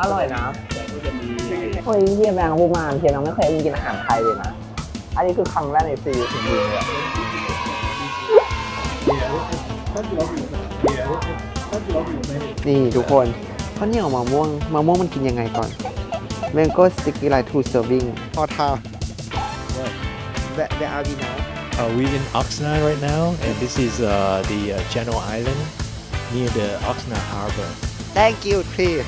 อร่อยนะเฮ้ยเฮียแบงค์พูดมาเฮียน้องไม่เคยกินอาหารไทยเลยนะ อันนี้คือครั้งแรกในชีวิตจริงๆเลยอะนี่ทุกคนข้าวเหนียวมะม่วงมะม่วงมันกินยังไงก่อน Mango sticky like two serving พอทาแบะแบะอาดีนะ Uh, we're in Oxnard right now, and this is uh, the uh, General Island near the Oxnard Harbor. Thank you please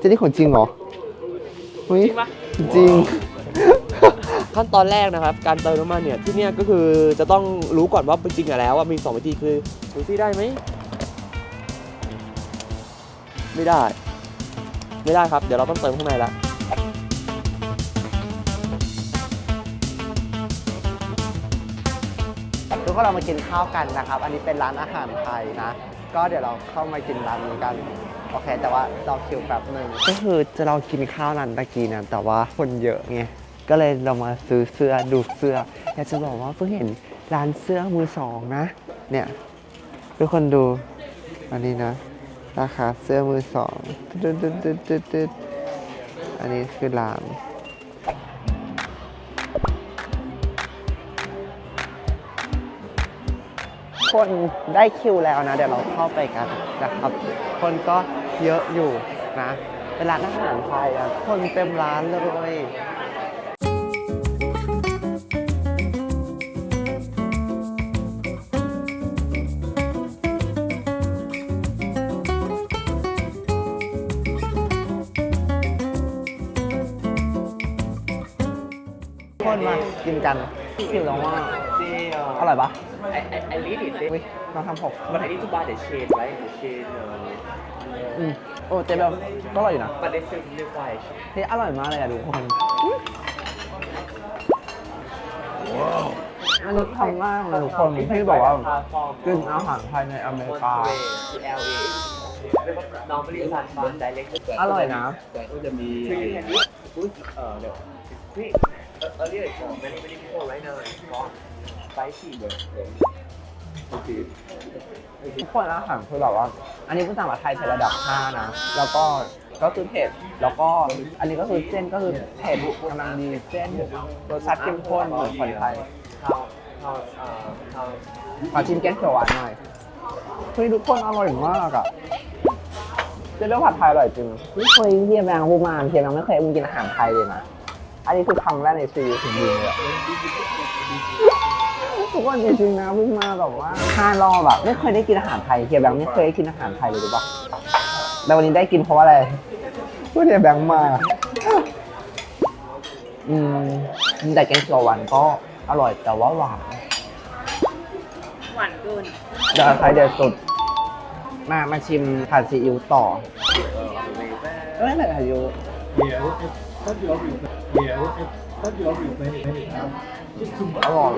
จะนี่ของจริงเหรอจริงปะจริง ขั้นตอนแรกนะครับ การเติมน้ำมันเนี่ยที่เนี่ยก็คือจะต้องรู้ก่อนว่าจริงๆอะแล้วว่ามีสองวิธีคือดูซี่ได้ไหม ไม่ได้ ไม่ได้ครับ เดี๋ยวเราต้องเติมข้างในละ ทุกคนเรามากินข้าวกันนะครับ อันนี้เป็นร้านอาหารไทยนะ ก็เดี๋ยวเราเข้ามากินร้านนี้กัน โอเค แต่ว่าเราคิวแป๊บหนึ่งก็คือจะเรากินข้าวร้านตะกี้นะแต่ว่าคนเยอะไง ก็เลยเรามาซื้อเสื้อดูเสื้อ อยากจะบอกว่าเพิ่งเห็นร้านเสื้อมือสองนะ เนี่ยทุกคนดู อันนี้นะ ราคาเสื้อมือสองดดดดดอันนี้คือร้าน คนได้คิวแล้วนะ เดี๋ยวเราเข้าไปกันนะครับ คนก็เยอะอยู่นะเป็นร้านอาหารไทยอะคนเต็มร้านเลยคนมากินกัน คิวแล้วว่าอร่อยปะ I, I, I read it อุ้ยเราทำหก but I need to buy the chain right the chain uh, อืมโอ้เจ๊เบลก็อร่อยอยู่นะ but they still require chain เฮ้ยอร่อยมากเลยอะทุกคนอันนี้ครั้งแรกเลยทุกคนที่บอกว่ากินอาหารไทยในอเมริกา to LA น้องบริษัท direct อร่อยนะ so you can eat food uh no it's quick Uh, earlier it's uh, many many people right now it's gone spicy but ทุกคนอาหารคือแบบว่า อันนี้ผู้สั่งมาไทยใช้ระดับ 5 นะ แล้วก็ก็คือเผ็ด แล้วก็อันนี้ก็คือเส้นก็คือเผ็ดกำลังดีเส้นรสชาติเข้มข้นเหมือนคนไทย how how uh how ขอชิมแกงเขียวหวานหน่อยเฮ้ยทุกคนอร่อยมากอะเจ๊เรื่องผัดไทยอร่อยจริงไม่เคยเฮียแบงค์พูมาเฮียแบงไม่เคยกินอาหารไทยเลยนะ อันนี้คือครั้งแรกในชีวิตจริงๆเลยอะทุกคนจริงๆนะเพิ่งมาแบบว่าห้ารอบอะไม่เคยได้กินอาหารไทยเฮียแบงค์ไม่เคยได้กินอาหารไทยเลยรู้ปะแต่วันนี้ได้กินเพราะอะไรเพราะเฮียแบงค์มา อืมแต่แกงเขียวหวานก็อร่อยแต่ว่าหวานหวานเกินเดี๋ยวใครเดี๋ยวสุด มามาชิมผัดซีอิ๊วต่อเอ้ย ผัดซีอิ๊วอร่อย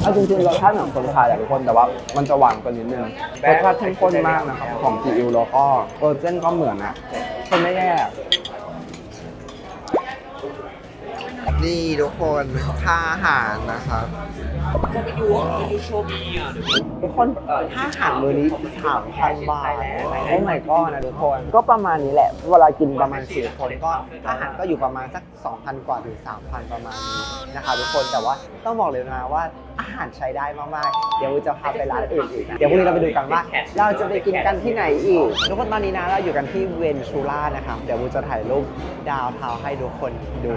เอาจริงๆรสชาติเหมือนคนไทยอะทุกคนแต่ว่ามันจะหวานกว่านิดนึงรสชาติเข้มข้นมากนะครับของซีอิ๊วแล้วก็เออเส้นก็เหมือนอะคนไม่แย่นี่ทุกคนค่าอาหารนะครับ ทุกคนถ้าอาหารมื้อนี้สามพันบาทโอ้ my god นะทุกคน ก็ประมาณนี้แหละ เวลากินประมาณสี่คนก็อาหารก็อยู่ประมาณสัก 2,000 กว่าถึง 3,000 ประมาณนี้นะคะทุกคนแต่ว่าต้องบอกเลยนะว่าอาหารใช้ได้มากๆ เดี๋ยวจะพาไปร้านอื่นอีกนะเดี๋ยวพรุ่งนี้เราไปดูกันว่า เราจะไปกินกันที่ไหนอีกทุกคนตอนนี้นะเราอยู่กันที่เวนชูล่านะครับเดี๋ยวบูจะถ่ายรูปดาวเทาวน์ให้ทุกคนดู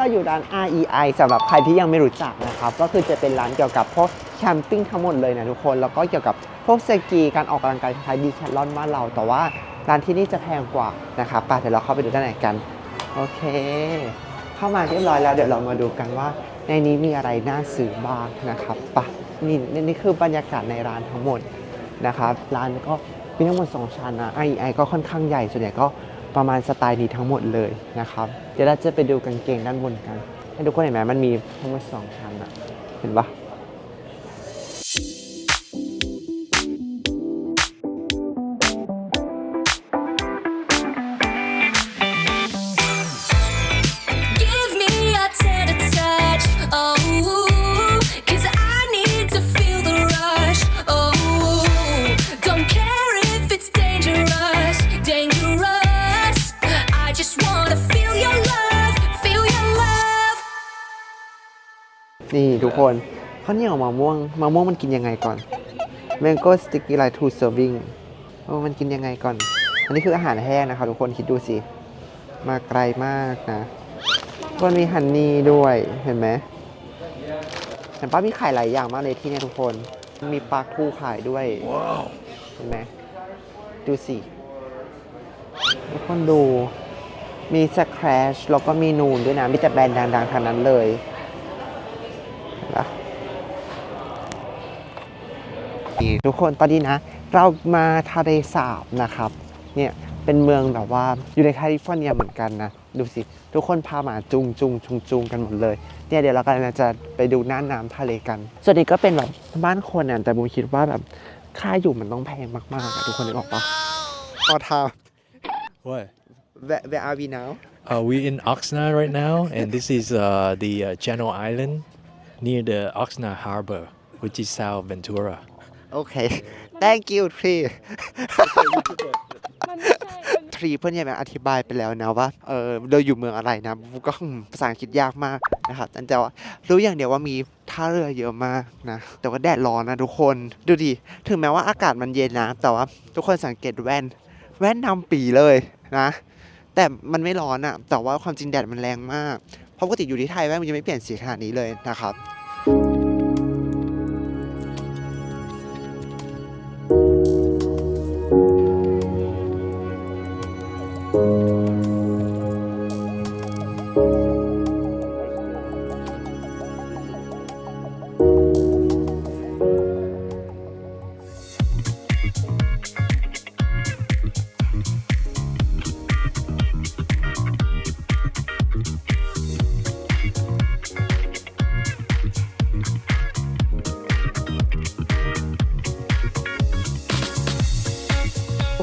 เราอยู่ร้าน REI สำหรับใครที่ยังไม่รู้จักนะครับ ก็คือจะเป็นร้านเกี่ยวกับพวกแคมปิ้งทั้งหมดเลยนะทุกคน แล้วก็เกี่ยวกับพวกสกีการออกกำลังกายคล้ายดีแคทลอนบ้านเรา แต่ว่าร้านที่นี่จะแพงกว่านะครับไปเดี๋ยวเราเข้าไปดูด้านในกัน โอเค เข้ามาเรียบร้อยแล้วเดี๋ยวเรามาดูกันว่า ในนี้มีอะไรน่าซื้อบ้างนะครับไปะนี่นี่คือบรรยากาศในร้านทั้งหมดนะครับ ร้านก็มีทั้งหมดสองชั้นนะ REI ก็ค่อนข้างใหญ่ ส่วนใหญ่ก็ ประมาณสไตล์นี้ทั้งหมดเลยนะครับ เดี๋ยวเราจะไปดูกางเกงด้านบนกันให้ทุกคนเห็นไหมมันมีทั้งหมดสองชั้นอะเห็นปะ นี่ทุกคนข้าวเหนียวมะม่วงมะม่วงมันกินยังไงก่อน mango sticky like two serving มันกินยังไงก่อน อันนี้คืออาหารแห้งนะครับทุกคนคิดดูสิ มาไกลมากนะมันมีฮันนี่ด้วยเห็นไหมเห็นป้ามีขายหลายอย่างมากเลยที่นี่ทุกคน มีปลาทูขายด้วยเห็นไหมดูสิทุกคนดูมีสแครชแล้วก็มีนูนด้วยนะ มีแต่แบรนด์ดังๆทางนั้นเลย นปะนี่ทุกคนตอนนี้นะ เรามาทะเลสาบนะครับ เนี่ยเป็นเมืองแบบว่าอยู่ในแคลิฟอร์เนียเหมือนกันนะ ดูสิ ทุกคนพาหมาจุงจุงจุงจุงกันหมดเลย เนี่ยเดี๋ยวเรากำลังจะไปดูหน้าน้ำทะเลกัน ส่วนนี้ก็เป็นแบบบ้านคนน่ะแต่บูมคิดว่าแบบค่าอยู่มันต้องแพงมากๆอะทุกคนนึกออกปะพอทา What? where where are we now Uh, we're in Oxnard right now, and this is uh, the uh, Channel Island near the Oxnard Harbor, which is South Ventura. โอเค thank you ทรีมันไม่ใช่มันทรีเพื่อนเนี่ยแบบอธิบายไปแล้วนะว่าเออเราอยู่เมืองอะไรนะก็ภาษาอังกฤษยากมากนะครับแต่ว่ารู้อย่างเดียวว่ามีท่าเรือเยอะมากนะ แต่ว่าแดดร้อนนะทุกคนดูดิถึงแม้ว่าอากาศมันเย็นนะ แต่ว่าทุกคนสังเกตแว่น แว่นนำปีเลยนะ แต่มันไม่ร้อนอะแต่ว่าความจริงแดดมันแรงมาก เพราะปกติอยู่ที่ไทยแว่นมันจะไม่เปลี่ยนสีขนาดนี้เลยนะครับ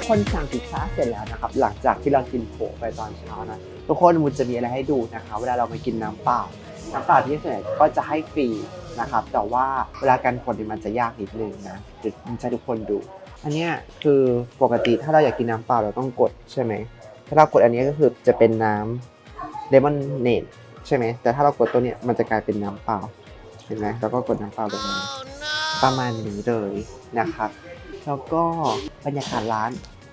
คนสั่งพิซซ่าเสร็จแล้วนะครับ หลังจากที่เรากินโผไปตอนเช้านะทุกคนมันจะมีอะไรให้ดูนะคะเวลาเรามากินน้ำเปล่าน้ำเปล่าที่ส่วนใหญ่ก็จะให้ฟรีนะครับ แต่ว่าเวลาการกดนี่มันจะยากนิดนึงนะเดี๋ยวผมจะให้ทุกคนดู อันนี้คือปกติถ้าเราอยากกินน้ำเปล่าเราต้องกดใช่ไหมถ้าเรากดอันนี้ก็คือจะเป็นน้ำเลมอนเนดใช่ไหมแต่ถ้าเรากดตัวเนี้ยมันจะกลายเป็นน้ำเปล่าเห็นไหมแล้วก็กดน้ำเปล่าแบบนี้ประมาณนี้เลยนะครับ แล้วก็บรรยากาศร้าน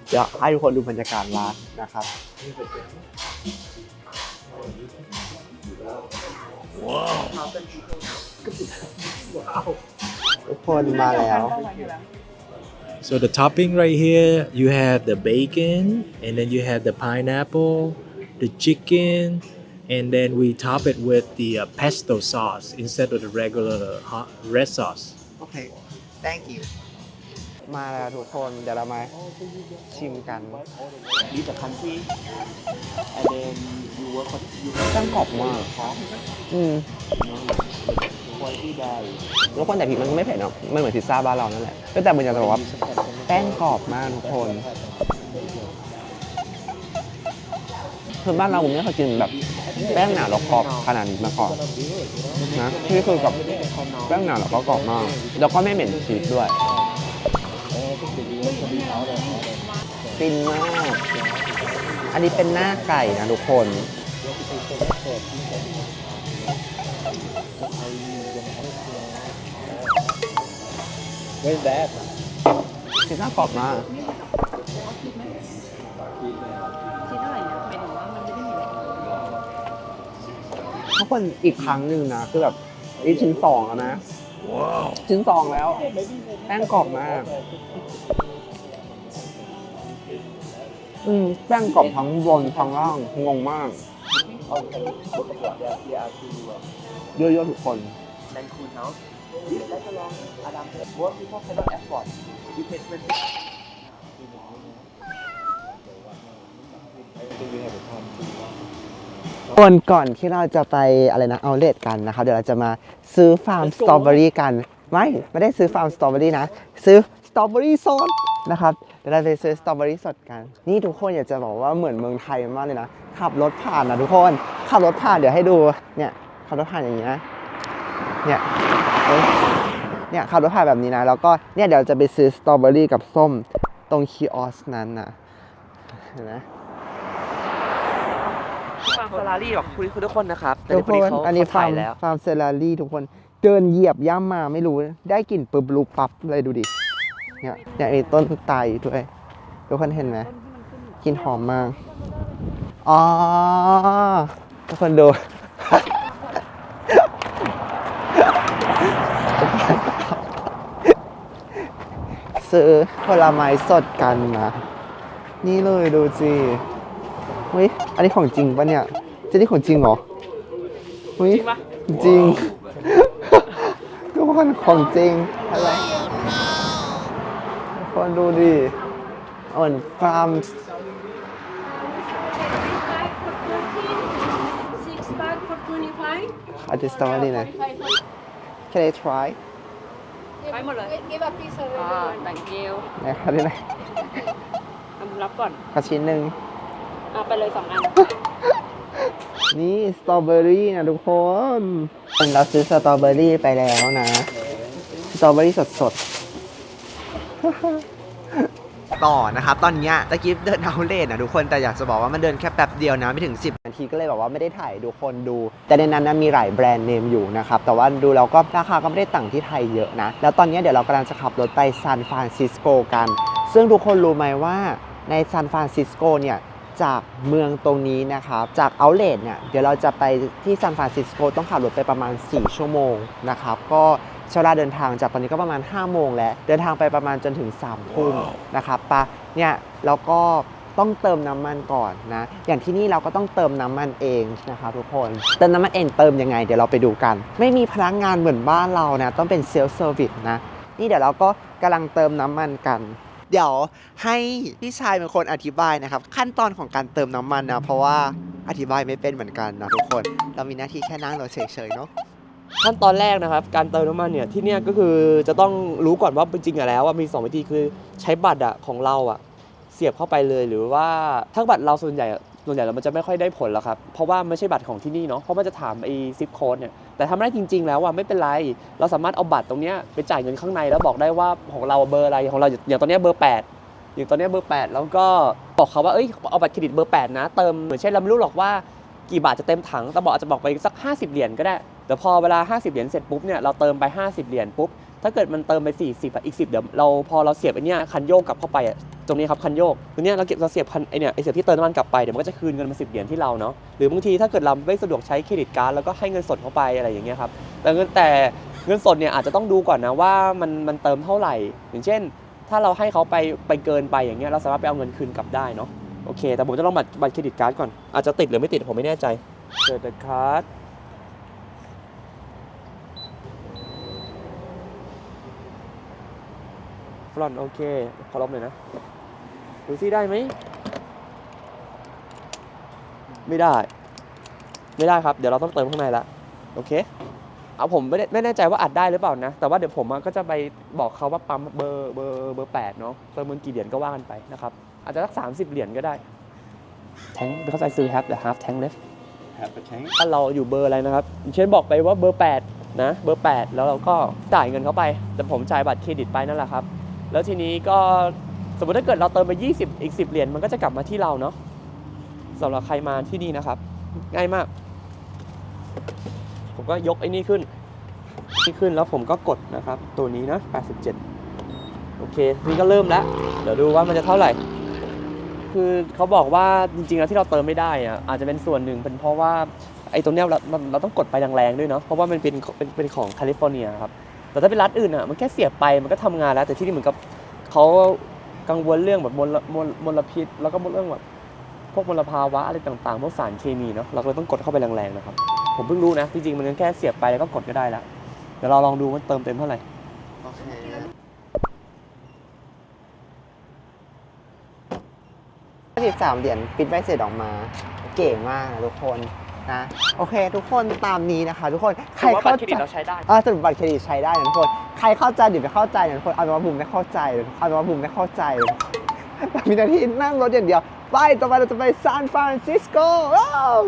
เดี๋ยวให้ทุกคนดูบรรยากาศร้านนะครับทุกคนมาแล้ว So the topping right here, you have the bacon, and then you have the pineapple, the chicken, and then we top it with the uh, pesto sauce instead of the regular hot red sauce. โอเค thank you มาแล้วทุกคน เดี๋ยวเรามาชิมกัน leave the country and then you work for you แป้งกรอบมากอืม quality there ทุกคนแต่พริกมันก็ไม่เผ็ดเนาะมันเหมือนพิซซ่าบ้านเรานั่นแหละก็แต่มันจะบอกว่าแป้งกรอบมากทุกคนคือบ้านเราผมไม่เคยกินแบบแป้งหนาแล้วกรอบขนาดนี้มาก่อนนะที่คือกับแป้งหนาแล้วก็กรอบมาก แล้วก็ไม่เหม็นชีสด้วย ฟินมาก อันนี้เป็นหน้าไก่นะทุกคน Where's that พิซซ่ากรอบมากคิดเท่าไหร่นะหมายถึงว่ามันไม่ได้มีอะไรทุกคนอีกครั้งหนึ่งนะ คือแบบนี่ชิ้นสองแล้วนะ ชิ้นสองแล้ว แป้งกรอบมาก อืม แป้งกรอบทั้งบนทั้งล่าง งงมาก เยอะๆทุกคนแมนคูนเนาะแล้วก็ลองอาดามเพจว่ามีพวกใครบ้แอปพอร์ตยูเพจเป็นเป็น ก่อนที่เราจะไปอะไรนะเอาเลทกันนะครับ เดี๋ยวเราจะมาซื้อฟาร์มสตรอเบอรี่กัน ไม่ไม่ได้ซื้อฟาร์มสตรอเบอรี่นะ ซื้อสตรอเบอรี่สดนะครับเดี๋ยวเราไปซื้อสตรอเบอรี่สดกัน นี่ทุกคนอยากจะบอกว่าเหมือนเมืองไทยมากเลยนะ ขับรถผ่านนะทุกคน ขับรถผ่านเดี๋ยวให้ดู เนี่ยขับรถผ่านอย่างนี้นะเนี่ยเอ้ยเนี่ยขับรถผ่านแบบนี้นะ แล้วก็เนี่ยเดี๋ยวจะไปซื้อสตรอเบอรี่กับส้มตรงคีออสนั้นนะเห็นไหม ฟาร์มเฟอร์รารี่บอกคุณคุณทุกคนนะครับแต่ทุกคนคนี้นเขาอันนี้เขาฟาถ่าร์ยมแล้วฟาร์มเซลารี่ทุกคน เดินเหยียบย่ำมาไม่รู้ ได้กลิ่นปึ๊บลุบปั๊บเลยดูดิ เนี่ยอย่างไอ้ต้นไตรด้วย ทุกคนเห็นไหมกลิ่นหอมมาก อ๋อ ทุกคนดู ซื้อผลไม้สดกันนะ นี่เลยดูสิ เฮ้ย อันนี้ของจริงปะเนี่ยจะนี่ของจริงเหรอเฮ้ยจริงปะ จริง ทุกคนของจริงอะไรทุกคนดูดิเหมือนฟาร์ม Six pack for 25 อาร์ติสตอรี่นะ Can I try ไปหมดเลย Give a piece of อ่า thank you นะครับได้ไหมทำรับก่อน ขอชิ้นหนึ่ง เอาไปเลยสองอัน นี่สตรอเบอรี่นะทุกคนเราซื้อสตรอเบอรี่ไปแล้วนะ สตรอเบอรี่สดๆ ต่อนะครับตอนเนี้ยตะกี้เดินเอาเลนนะทุกคนแต่อยากจะบอกว่ามันเดินแค่แป๊บเดียวนะไม่ถึง 10 นาทีก็เลยแบบว่าไม่ได้ถ่ายให้ทุกคนดู แต่ในนั้นนะมีหลายแบรนด์เนมอยู่นะครับ แต่ว่าดูแล้วก็ราคาก็ไม่ได้ต่างที่ไทยเยอะนะ แล้วตอนเนี้ยเดี๋ยวเรากำลังจะขับรถไปซานฟรานซิสโกกัน ซึ่งทุกคนรู้ไหมว่าในซานฟรานซิสโกเนี่ย จากเมืองตรงนี้นะครับจากเอาเล t เนี่ยเดี๋ยวเราจะไปที่ซานฟรานซิสโกต้องขับรถไปประมาณ 4 ชั่วโมงนะครับก็ใช้เวลาเดินทางจากตอนนี้ก็ประมาณ 5 โมงแล้ว เดินทางไปประมาณจนถึง3ทุ่มนะครับปะเนี่ยแล้วก็ต้องเติมน้ำมันก่อนนะ อย่างที่นี่เราก็ต้องเติมน้ำมันเองนะครับทุกคน เติมน้ำมันเองเติมยังไง เดี๋ยวเราไปดูกัน ไม่มีพนักงานเหมือนบ้านเรานะ ต้องเป็นเซลฟ์เซอร์วิสนะ นี่เดี๋ยวเราก็กำลังเติมน้ำมันกัน เดี๋ยวให้พี่ชายเป็นคนอธิบายนะครับ ขั้นตอนของการเติมน้ำมันนะเพราะว่าอธิบายไม่เป็นเหมือนกันนะทุกคน เรามีหน้าที่แค่นั่งรถเฉยๆเนาะขั้นตอนแรกนะครับ การเติมน้ำมันเนี่ยที่เนี่ยก็คือจะต้องรู้ก่อนว่าจริงอะแล้วว่ามีสองวิธีคือใช้บัตรอะของเราอะเสียบเข้าไปเลยหรือว่าถ้าบัตรเราส่วนใหญ่ส่วนใหญ่แล้วมันจะไม่ค่อยได้ผลหรอกครับ เพราะว่าไม่ใช่บัตรของที่นี่เนาะเพราะมันจะถามไอ้ซิปโค้ดเนี่ย แต่ทำได้จริง ๆ แล้วอะไม่เป็นไร เราสามารถเอาบัตรตรงเนี้ยไปจ่ายเงินข้างในแล้วบอกได้ว่าของเราเบอร์อะไรของเราอย่างตอนนี้เบอร์ 8 อย่างตอนนี้เบอร์ 8 แล้วก็บอกเขาว่าเอ้ยเอาบัตรเครดิตเบอร์ 8 นะเติมเหมือนเช่นเราไม่รู้หรอกว่ากี่บาทจะเต็มถังแต่บอกอาจจะบอกไปสัก 50 เหรียญก็ได้ แต่พอเวลา 50 เหรียญเสร็จปุ๊บเนี่ยเราเติมไป 50 เหรียญปุ๊บถ้าเกิดมันเติมไป 40อะอีก 10 เดี๋ยวเราพอเราเสียบไอ้เนี่ยคันโยกกลับเข้าไปอะ ตรงนี้ครับคันโยกตรงนี้เราเก็บเราเสียบคันไอเนี่ยไอเสียบที่เติมน้ำมันกลับไปเดี๋ยวมันก็จะคืนเงินมา10เหรียญที่เราเนาะหรือบางทีถ้าเกิดเราไม่สะดวกใช้เครดิตการ์ดแล้วก็ให้เงินสดเข้าไปอะไรอย่างเงี้ยครับแต่เงินแต่เงินสดเนี่ยอาจจะต้องดูก่อนนะว่ามันมันเติมเท่าไหร่ อย่างเช่น ถ้าเราให้เขาไปไปเกินไปอย่างเงี้ยเราสามารถไปเอาเงินคืนกลับได้เนาะโอเค แต่ผมจะลองบัตรบัตรเครดิตการ์ดก่อนอาจจะติดหรือไม่ติดผมไม่แน่ใจเกิดการ์ดฟลอนโอเคขอลบหน่อยนะ ดูซิได้ไหม ไม่ได้ ไม่ได้ครับ เดี๋ยวเราต้องเติมข้างในละ โอเค เอาผมไม่ได้ไม่แน่ใจว่าอัดได้หรือเปล่านะ แต่ว่าเดี๋ยวผมอะก็จะไปบอกเขาว่าปั๊มเบอร์เบอร์เบอร์แปดเนาะ เติมเงินกี่เหรียญก็ว่ากันไปนะครับ อาจจะสักสามสิบเหรียญก็ได้ แทง because I still have the half tank left Half a tank? ถ้าเราอยู่เบอร์อะไรนะครับอย่างเช่นบอกไปว่าเบอร์8นะ เบอร์8แล้วเราก็จ่ายเงินเข้าไป แต่ผมจ่ายบัตรเครดิตไปนั่นแหละครับ แล้วทีนี้ก็ส มมติถ้าเกิดเราเติมไป 20 อีก 10 เหรียญมันก็จะกลับมาที่เราเนาะสำหรับใครมาที่นี่นะครับ ง่ายมาก ผมก็ยกไอ้นี่ขึ้นนี่ขึ้นแล้วผมก็กดนะครับ ตัวนี้นะ 87 โอเค นี่ก็เริ่มแล้ว เดี๋ยวดูว่ามันจะเท่าไหร่ คือเขาบอกว่าจริงๆแล้วที่เราเติมไม่ได้อะอาจจะเป็นส่วนหนึ่งเป็นเพราะว่าไอ้ตรงเนี้ยเราเราต้องกดไปแรงๆด้วยเนาะเพราะว่ามันเป็นเป็นเป็นของแคลิฟอร์เนียครับแต่ถ้าเป็นรัฐอื่นอะมันแค่เสียบไปมันก็ทำงานแล้ว แต่ที่นี่เหมือนกับเขา กังวลเรื่องแบบมลมลมลพิษ แล้วก็เรื่องแบบพวกมลภาวะอะไรต่างๆพวกสารเคมีเนาะเราก็เลยต้องกดเข้าไปแรงๆนะครับ ผมเพิ่งรู้นะจริงๆมันแค่เสียบไปแล้วก็กดก็ได้ละเดี๋ยวเราลองดูว่าเติมเต็มเท่าไหร่โอเค13เหรียญปิดใบเสร็จออกมา เก๋มากนะทุกคนนะโอเค ทุกคนตามนี้นะคะ ทุกคนใครถือว่าบัเข้าตรเครดิตใจเราใช้ได้อ่าสรุปบัตรเครดิตใช้ได้นะทุกคน ใครเข้าใจหรือไม่เข้าใจนะทุกคนเอาเป็นว่าบุมไม่เข้าใจเอาเป็นว่าบุมไม่เข้าใจมีหน้าที่นั่งรถอย่างเดียว ไปต่อไปเราจะไปซานฟรานซิสโกว้าว